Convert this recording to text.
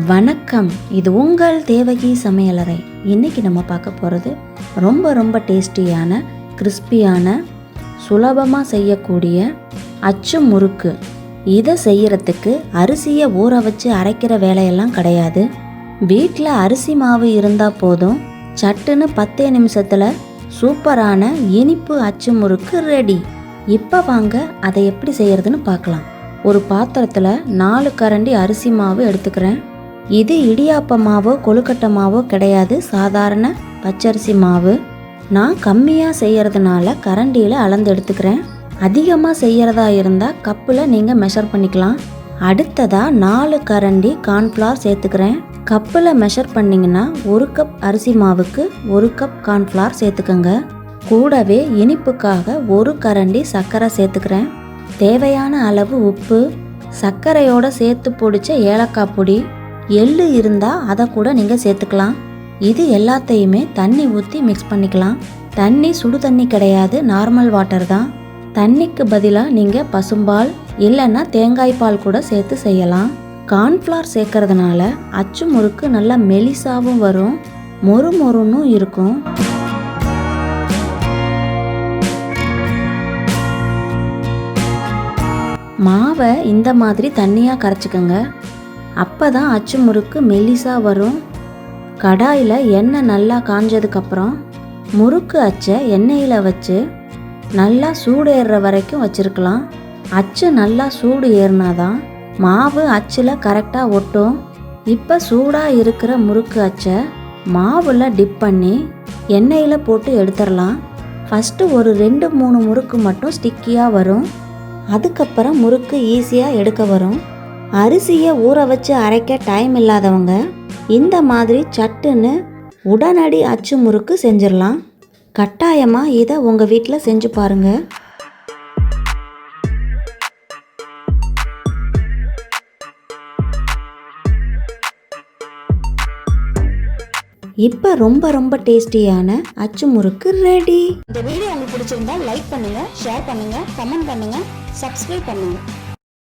வணக்கம். இது உங்கள் தேவகி சமையலறை. இன்றைக்கி நம்ம பார்க்க போகிறது ரொம்ப ரொம்ப டேஸ்டியான கிறிஸ்பியான சுலபமாக செய்யக்கூடிய அச்சு முறுக்கு. இதை செய்கிறதுக்கு அரிசியை ஊற வச்சு அரைக்கிற வேலையெல்லாம் கிடையாது. வீட்டில் அரிசி மாவு இருந்தால் போதும். சட்டுன்னு பத்தே நிமிஷத்தில் சூப்பரான இனிப்பு அச்சு முறுக்கு ரெடி. இப்போ வாங்க அதை எப்படி செய்கிறதுன்னு பார்க்கலாம். ஒரு பாத்திரத்தில் நாலு கரண்டி அரிசி மாவு எடுத்துக்கிறேன். இது இடியாப்ப மாவோ கொழுக்கட்டை மாவோ கிடையாது. சாதாரண பச்சரிசி மாவு. நான் கம்மியாக செய்கிறதுனால கரண்டியில் அளந்து எடுத்துக்கிறேன். அதிகமாக செய்கிறதா இருந்தால் கப்பில் நீங்கள் மெஷர் பண்ணிக்கலாம். அடுத்ததாக நாலு கரண்டி கார்ன்ஃப்ளவர் சேர்த்துக்கிறேன். கப்பில் மெஷர் பண்ணிங்கன்னா ஒரு கப் அரிசி மாவுக்கு ஒரு கப் கார்ன்ஃப்ளவர் சேர்த்துக்கோங்க. கூடவே இனிப்புக்காக ஒரு கரண்டி சர்க்கரை சேர்த்துக்கிறேன். தேவையான அளவு உப்பு சர்க்கரையோட சேர்த்து பொடிச்ச ஏலக்காய் பொடி எள்ளு இருந்தால் அதை கூட நீங்கள் சேர்த்துக்கலாம். இது எல்லாத்தையுமே தண்ணி ஊற்றி மிக்ஸ் பண்ணிக்கலாம். தண்ணி சுடு தண்ணி கிடையாது நார்மல் வாட்டர் தான். தண்ணிக்கு பதிலாக நீங்கள் பசும்பால் இல்லைன்னா தேங்காய் பால் கூட சேர்த்து செய்யலாம். கார்ன்ஃப்ளவர் சேர்க்கறதுனால அச்சு முறுக்கு நல்லா மெலிசாவும் வரும் மொறு மொறுன்னும் இருக்கும். மாவை இந்த மாதிரி தண்ணியாக கரைச்சிக்கோங்க. அப்போ தான் அச்சு முறுக்கு மெல்லிசாக வரும். கடாயில் எண்ணெய் நல்லா காஞ்சதுக்கப்புறம் முறுக்கு அச்சை எண்ணெயில் வச்சு நல்லா சூடு ஏறுற வரைக்கும் வச்சுருக்கலாம். அச்சு நல்லா சூடு ஏறினாதான் மாவு அச்சில் கரெக்டாக ஒட்டும். இப்போ சூடாக இருக்கிற முறுக்கு அச்சை மாவில் டிப் பண்ணி எண்ணெயில் போட்டு எடுத்துடலாம். ஃபஸ்ட்டு ஒரு ரெண்டு மூணு முறுக்கு மட்டும் ஸ்டிக்கியாக வரும். அதுக்கப்புறம் முறுக்கு ஈஸியாக எடுக்க வரும். அரிசியை ஊற வச்சு அரைக்க டைம் இல்லாதவங்க இந்த மாதிரி சட்டுன்னு உடனடி அச்சு முறுக்கு செஞ்சிடலாம். கட்டாயமாக இதை உங்கள் வீட்டில் செஞ்சு பாருங்கள் இப்போ ரொம்ப ரொம்ப டேஸ்டியான அச்சு முறுக்கு ரெடி. இந்த வீடியோ உங்களுக்கு பிடிச்சிருந்தா லைக் பண்ணுங்க ஷேர் பண்ணுங்க கமெண்ட் பண்ணுங்க சப்ஸ்கிரைப் பண்ணுங்க.